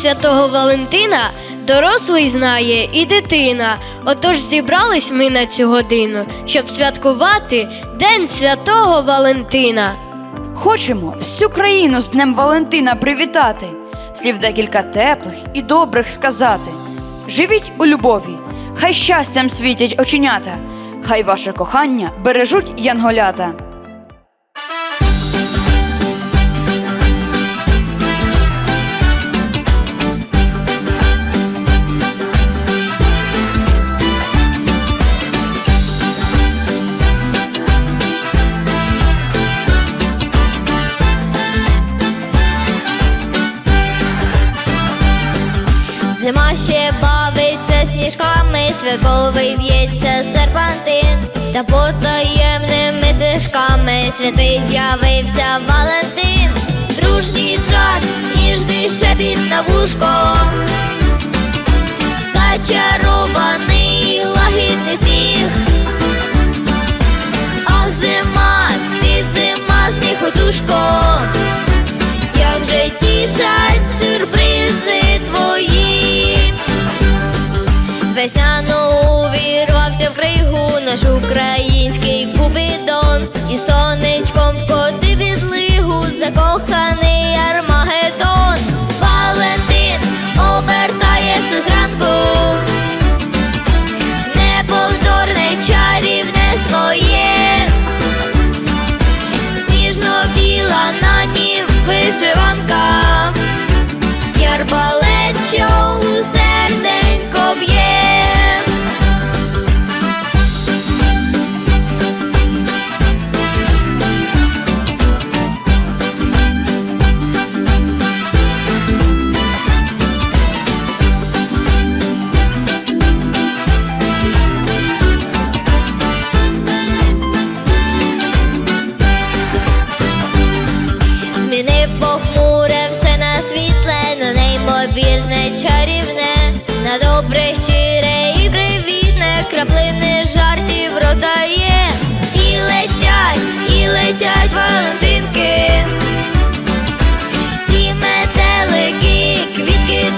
Святого Валентина дорослий знає і дитина. Отож зібрались ми на цю годину, щоб святкувати День святого Валентина. Хочемо всю країну з Днем Валентина привітати, слів декілька теплих і добрих сказати. Живіть у любові, хай щастям світять оченята, хай ваше кохання бережуть янголята. Зима ще бавиться сніжками, святковий в'ється серпантин, та потаємними стежками святий з'явився Валентин, дружній жарт, ніжний шепіт на вушко, зачарований лагідний сміх. Ах, зима, ти зима, сміхотушко, як же тішать сюрпризи твої. Весняно увірвався в кригу наш український купидон, і сонечком вкотив із лигу закоханий Армагеддон. Валентин обертається зранку, неповторне чарівне своє. Сніжно-біла на нім вишиванка,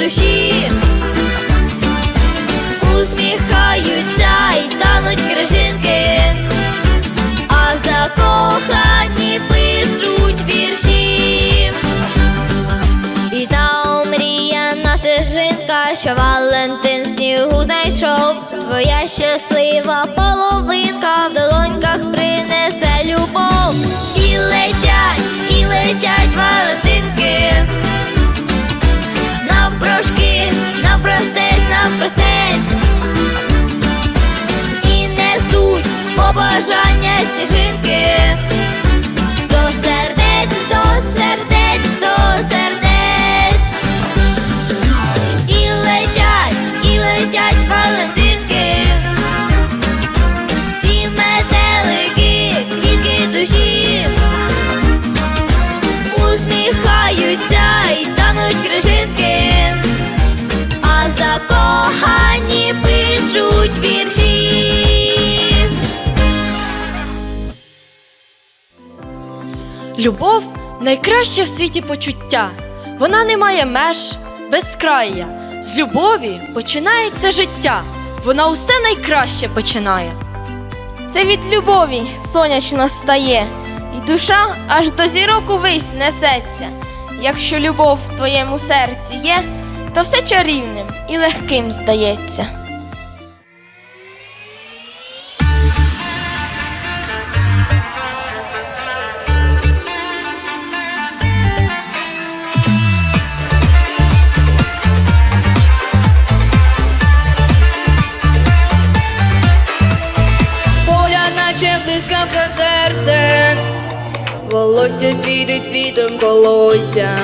душі, усміхаються і тануть крижинки а закохані пишуть вірші. І та омріяна стежинка, що Валентин снігу знайшов. Твоя щаслива половинка в долоньках принесе любов. І летять, і летять Валентинки. Навпростець і несуть побажання сніжинки до сердець, до сердець, до сердець. Пишуть вірші. Любов найкраще в світі почуття. Вона не має меж, безкрая. З любові починається життя. Вона усе найкраще починає. Це від любові сонячно стає, і душа аж до зірок увись несеться. Якщо любов в твоєму серці є, то все чарівним і легким здається. Волосся світить світом колося,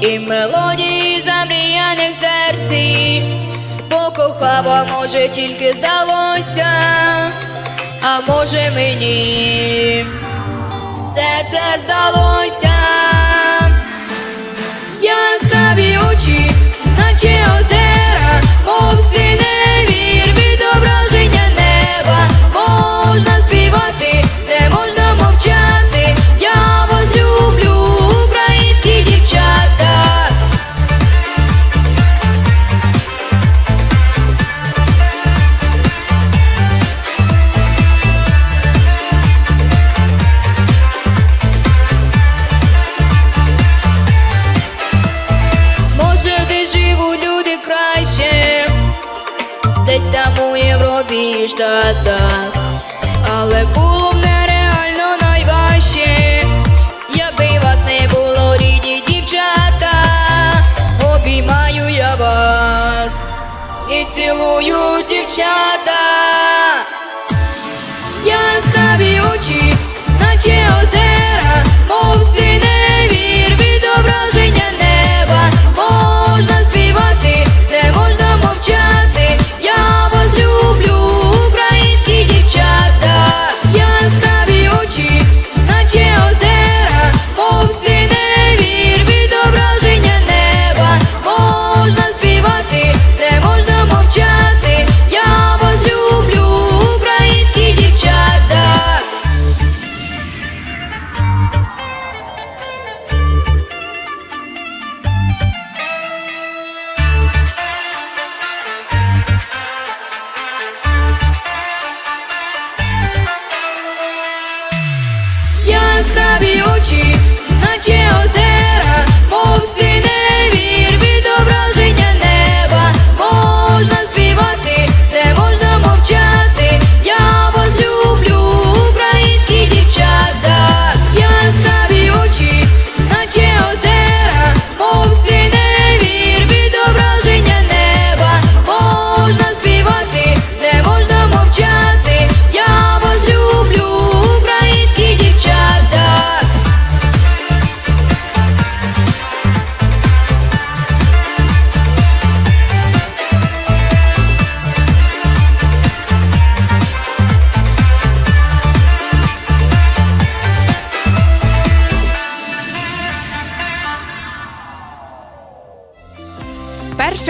і мелодії замріяних серці, покохав, а може тільки здалося, а може мені все це здалося.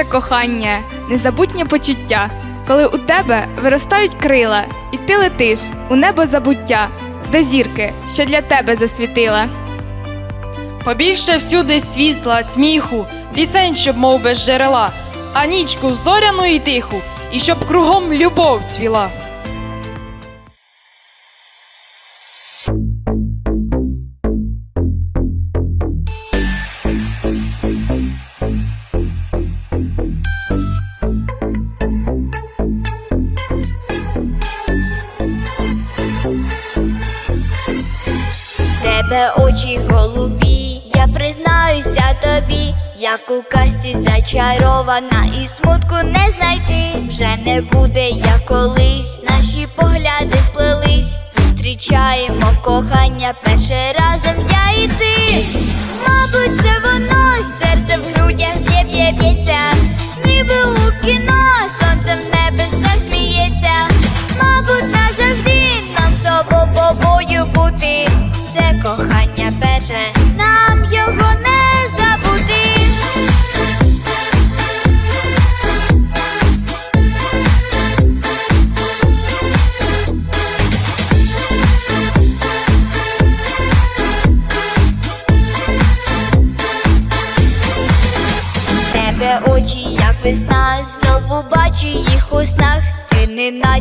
Перше кохання, незабутнє почуття, коли у тебе виростають крила, і ти летиш у небо забуття до зірки, що для тебе засвітила. Побільше всюди світла, сміху, пісень, щоб мов без джерела, а нічку зоряну і тиху, і щоб кругом любов цвіла. Тебе очі голубі, я признаюся тобі, як у касті зачарована, і смутку не знайти. Вже не буде, як колись, наші погляди сплелись, зустрічаємо кохання перше разом я і ти. Мабуть, це воно,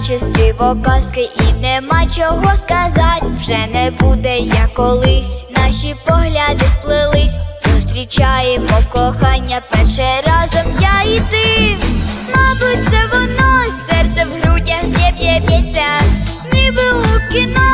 з казки і нема чого сказать. Вже не буде, як колись, наші погляди сплелись. Зустрічаємо кохання перше разом я і ти. Мабуть, це воно, серце в грудях не б'є б'ється, ніби у кіно,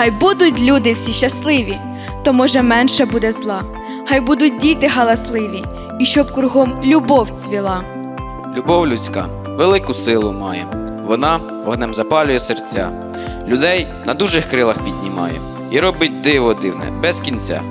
Хай будуть люди всі щасливі, то, може, менше буде зла. Хай будуть діти галасливі, і щоб кругом любов цвіла. Любов людська велику силу має, вона вогнем запалює серця, людей на дужих крилах піднімає і робить диво дивне без кінця.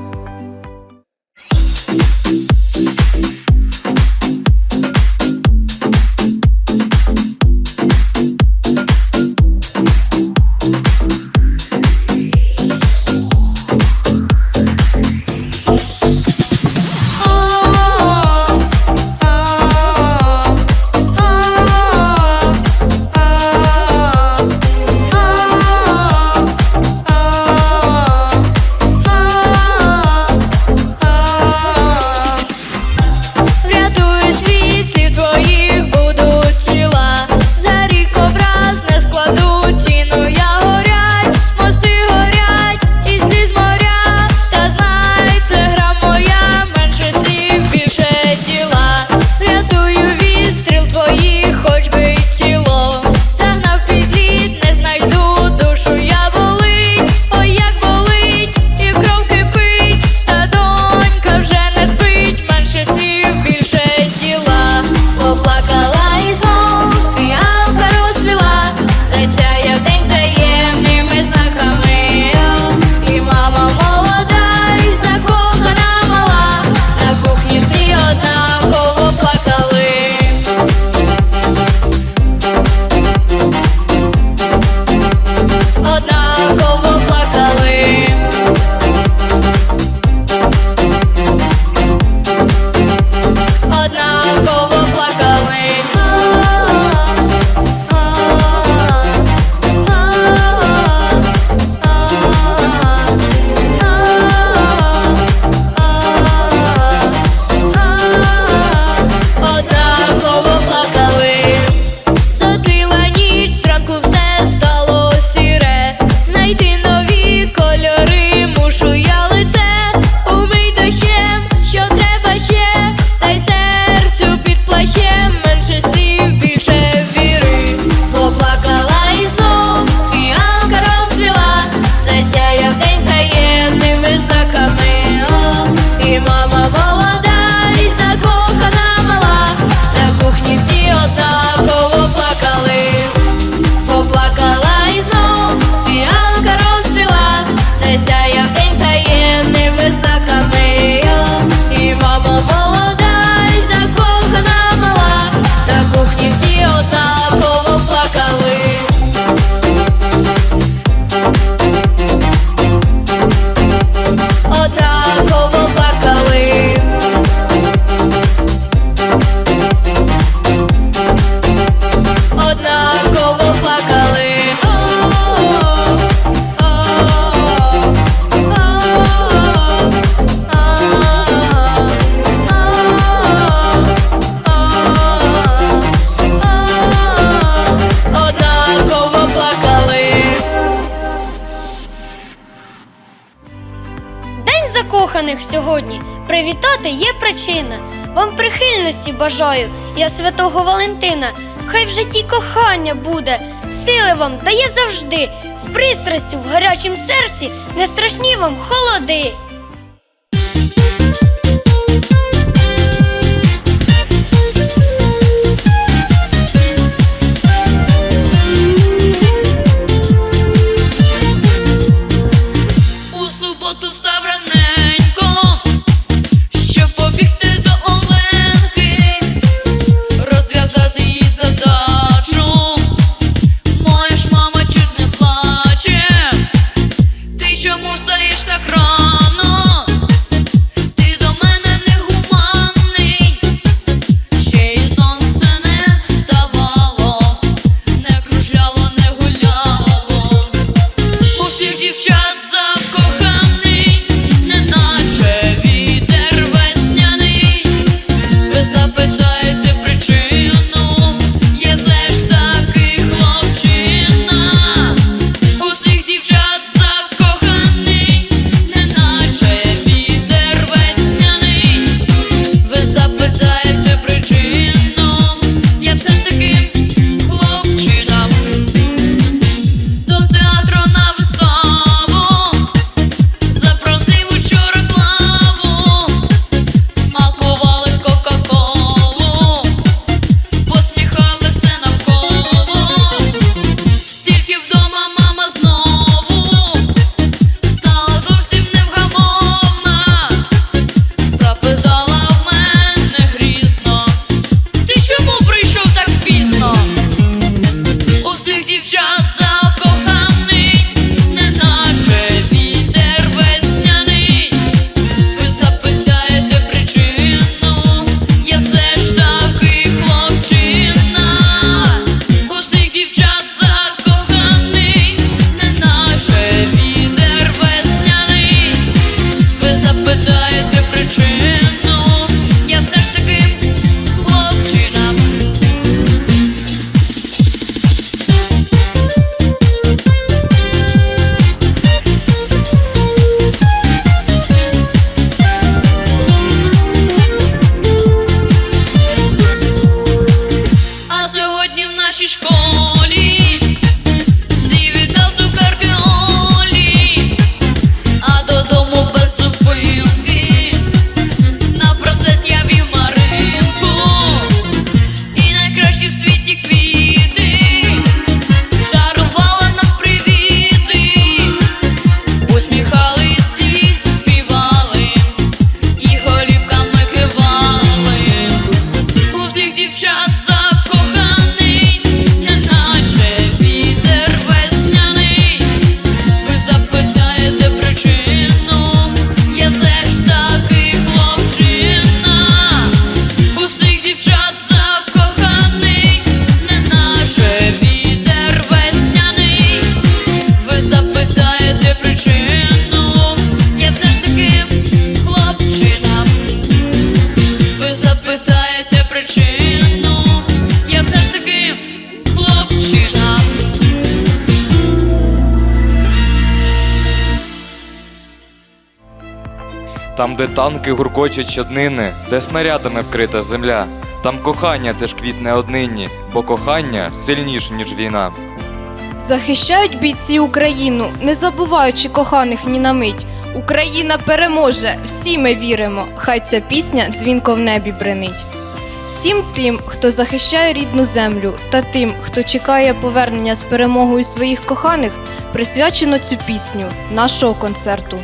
святкувати є причина. Вам прихильності бажаю, я святого Валентина. Хай в житті кохання буде, сили вам дає завжди, з пристрастю в гарячому серці не страшні вам холоди. Де танки гуркочуть щоднини, де снарядами вкрита земля. Там кохання теж квітне однині, бо кохання сильніше, ніж війна. Захищають бійці Україну, не забуваючи коханих ні на мить. Україна переможе, всі ми віримо. Хай ця пісня дзвінко в небі бренить. Всім тим, хто захищає рідну землю, та тим, хто чекає повернення з перемогою своїх коханих, присвячено цю пісню нашого концерту.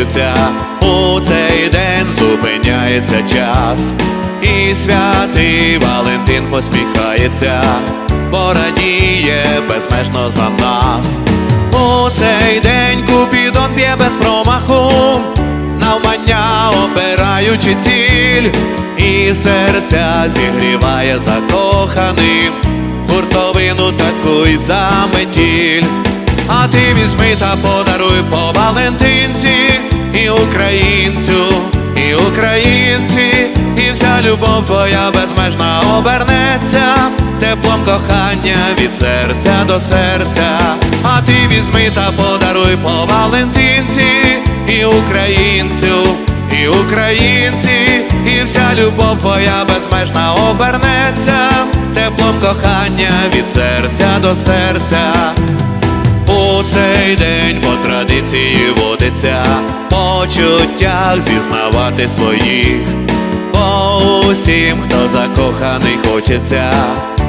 Збуваються, у цей день зупиняється час, і святий Валентин посміхається, бо радіє безмежно за нас. У цей день Купідон б'є без промаху, навмання обираючи ціль, і серця зігріває закоханим, гуртовину таку й заметіль. А ти візьми та подаруй по Валентинці і українцю, і українці, і вся любов твоя безмежна обернеться, теплом кохання від серця до серця. А ти візьми та подаруй по Валентинці, і українцю, і українці, і вся любов твоя безмежна обернеться, теплом кохання від серця до серця. У цей день традиції водиться. В почуттях зізнавати своїх, бо усім, хто закоханий, хочеться.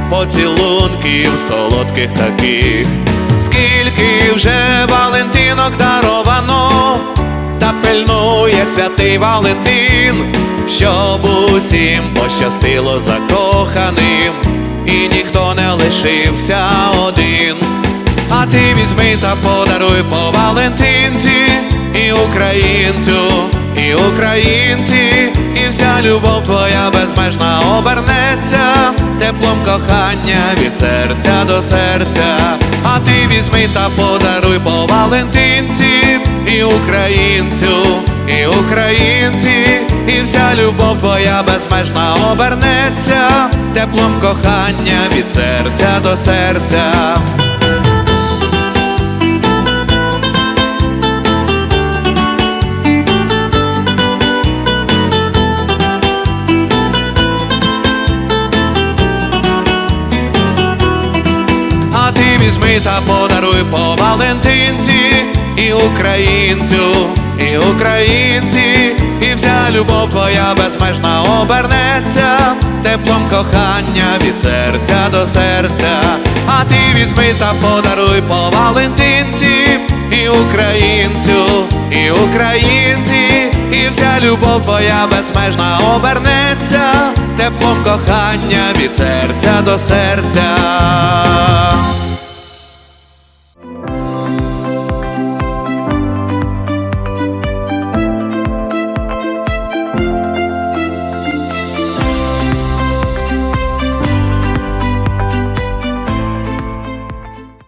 Поцілунків солодких таких, скільки вже Валентинок даровано, та пильнує святий Валентин, щоб усім пощастило закоханим, і ніхто не лишився один. А ти візьми та подаруй по Валентинці. І українцю, і українці, і вся любов твоя безмежна обернеться, теплом кохання від серця до серця. А ти візьми та подаруй по Валентинці, і українцю, і українці, і вся любов твоя безмежна обернеться, теплом кохання від серця до серця. Та подаруй по Валентинці і українцю, і українці, і вся любов твоя безмежна обернеться, теплом кохання від серця до серця. А ти візьми та подаруй по Валентинці, і українцю, і українці, і вся любов твоя безмежна обернеться, теплом кохання від серця до серця.